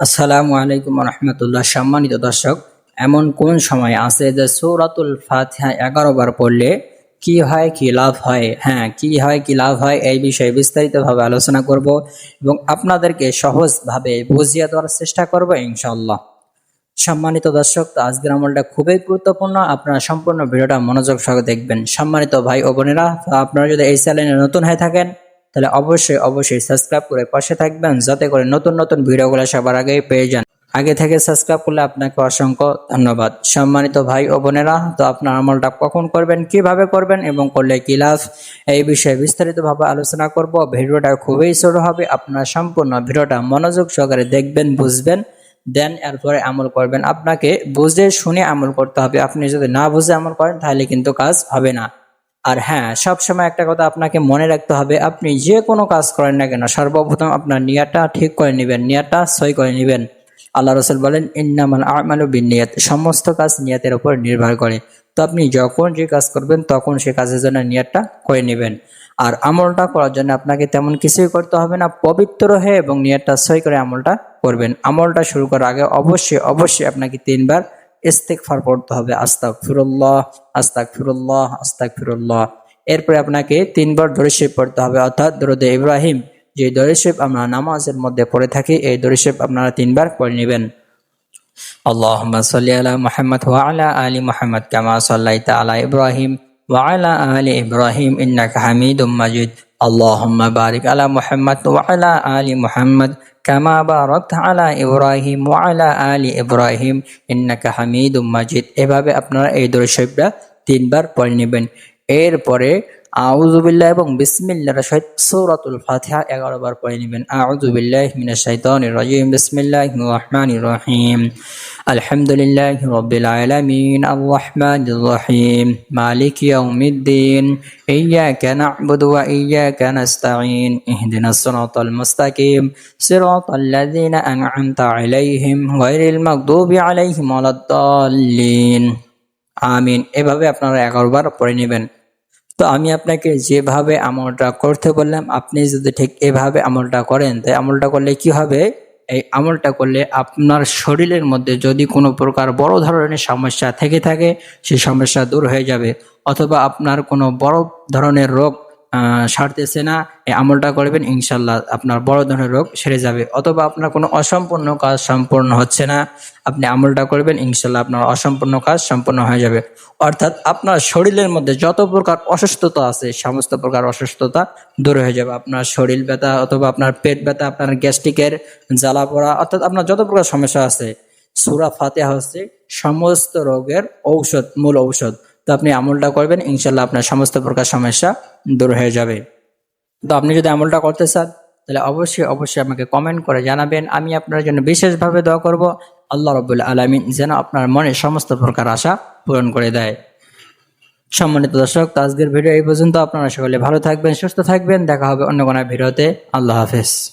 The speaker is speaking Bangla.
আসসালামু আলাইকুম রহমতুল্লাহ। সম্মানিত দর্শক, এমন কোন সময় আছে যে সৌরাতুল ফাতিহা এগারো বার পড়লে কি হয়, কি লাভ হয়? হ্যাঁ কি হয়, কি লাভ হয় এই বিষয়ে বিস্তারিতভাবে আলোচনা করব এবং আপনাদেরকে সহজভাবে বুঝিয়ে দেওয়ার চেষ্টা করব ইনশাল্লাহ সম্মানিত দর্শক, তো আজকের আমলটা খুবই গুরুত্বপূর্ণ। আপনারা সম্পূর্ণ ভিডিওটা মনোযোগ সহ দেখবেন। সম্মানিত ভাই ও বোনেরা আপনারা যদি এই চ্যানেলে নতুন হয়ে থাকেন তাহলে অবশ্যই অবশ্যই সাবস্ক্রাইব করে পাশে থাকবেন, যাতে করে নতুন নতুন ভিডিওগুলো সবার আগেই পেয়ে যান। আগে থেকে সাবস্ক্রাইব করলে আপনাকে অসংখ্য ধন্যবাদ। সম্মানিত ভাই ও বোনেরা, তো আপনার আমলটা কখন করবেন, কীভাবে করবেন এবং করলে কি লাভ, এই বিষয়ে বিস্তারিতভাবে আলোচনা করব। ভিডিওটা খুবই ছোট হবে, আপনারা সম্পূর্ণ ভিডিওটা মনোযোগ সহকারে দেখবেন, বুঝবেন, দেন এরপরে আমল করবেন। আপনাকে বুঝে শুনে আমল করতে হবে। আপনি যদি না বুঝে আমল করেন, তাহলে কিন্তু কাজ হবে না। আর হ্যাঁ সবসময় একটা কথা আপনাকে মনে রাখতে হবে, আপনি যে কোনো কাজ করেন না কেন, সর্বপ্রথম আপনার নিয়াটা ঠিক করে নেবেন, নিয়াটা সই করে নেবেন। আল্লাহ রসুল বলেন, ইন্নামাল আমালু বিনিয়াত সমস্ত কাজ নিয়াতের উপর নির্ভর করে। তো আপনি যখন যে কাজ করবেন, তখন সে কাজের জন্য নিয়াতটা করে নেবেন। আর আমলটা করার জন্য আপনাকে তেমন কিছুই করতে হবে না, পবিত্র হয়ে এবং নিয়াতটা সই করে আমলটা করবেন। আমলটা শুরু করার আগে অবশ্যই অবশ্যই আপনাকে তিনবার ইস্তেকফার পড়তে হবে আস্তাক ফিরুল্লাহ আস্তাক ফিরুল্লাহ আস্তাক ফিরুল্লাহ এরপরে আপনাকে তিনবার দরিশেপ পড়তে হবে, অর্থাৎ দরদে ইব্রাহিম, যে দরিশেপ আমরা নামাজের মধ্যে পড়ে থাকি, এই দরিশেপ আপনারা তিনবার পড়ে নেবেন। আল্লাহ সাল্লি আলা মোহাম্মদ ওয়া আলা আলী মোহাম্মদ, কামা সাল্লাহ আলা ইব্রাহিম। وعلى آل إبراهيم إنك حميد مجيد اللهم بارك على محمد وعلى آل محمد كما باركت على إبراهيم وعلى آل إبراهيم إنك حميد مجيد এভাবে আপনারা এই দরুদ তিনবার পড়ে নেবেন এরপরে আউযুবিল্লাহ এবং বিসমিল্লাহর সহিত সূরাতুল ফাতিহা 11 বার পড়ে নেবেন। আউযুবিল্লাহি মিনাশ শাইতানির রাজিম। বিসমিল্লাহির রহমানির রহিম। আলহামদুলিল্লাহি রাব্বিল আলামিন। আর রহমানির রহিম। মালিকি ইয়াউমিদ্দিন। ইয়্যাকা না'বুদু ওয়া ইয়্যাকা নাস্তাঈন। ইহদিনাস সিরাতাল মুস্তাকিম। সিরাতাল লাযীনা আন'আমতা আলাইহিম গায়রিল মাগদুবি আলাইহিম ওয়ালাদ-দাল্লিন। আমিন। এভাবে আপনারা 11 বার পড়ে নেবেন। তো আমি আপনাকে যেভাবে আমলটা করতে বললাম, আপনি যদি ঠিক এভাবে আমলটা করেন তাই আমলটা করলে কি হবে? এই আমলটা করলে আপনার শরীরের মধ্যে যদি কোনো প্রকার বড় ধরনের সমস্যা থেকে থাকে, সেই সমস্যা দূর হয়ে যাবে। অথবা আপনার কোনো বড় ধরনের রোগ সারতেছে না, এই আমলটা করবেন, ইনশাল্লাহ আপনার বড় ধরনের রোগ সেরে যাবে। অথবা আপনার কোনো অসম্পূর্ণ কাজ সম্পূর্ণ হচ্ছে না, আপনি আমলটা করবেন, ইনশাল্লাহ আপনার অসম্পূর্ণ কাজ সম্পূর্ণ হয়ে যাবে। অর্থাৎ আপনার শরীরের মধ্যে যত প্রকার অসুস্থতা আছে, সমস্ত প্রকার অসুস্থতা দূর হয়ে যাবে। আপনার শরীর ব্যথা অথবা আপনার পেট ব্যথা, আপনার গ্যাস্ট্রিকের জ্বালা পড়া, অর্থাৎ আপনার যত প্রকার সমস্যা আছে, সুরা ফাতেহা হচ্ছে সমস্ত রোগের ঔষধ, মূল ঔষধ। তো আপনি আমলটা করবেন, ইনশাল্লাহ আপনার সমস্ত প্রকার সমস্যা দূর হয়ে যাবে। তো আপনি যদি আমলটা করতে চান, তাহলে অবশ্যই অবশ্যই আমাকে কমেন্ট করে জানাবেন। আমি আপনার জন্য বিশেষভাবে দোয়া করব, আল্লাহ রবুল আলমিন যেন আপনার মনে সমস্ত প্রকার আশা পূরণ করে দেয়। সম্মানিত দর্শক, তো আজকের ভিডিও এই পর্যন্ত। আপনারা সকলে ভালো থাকবেন, সুস্থ থাকবেন। দেখা হবে অন্য কোনো ভিডিওতে। আল্লাহ হাফেজ।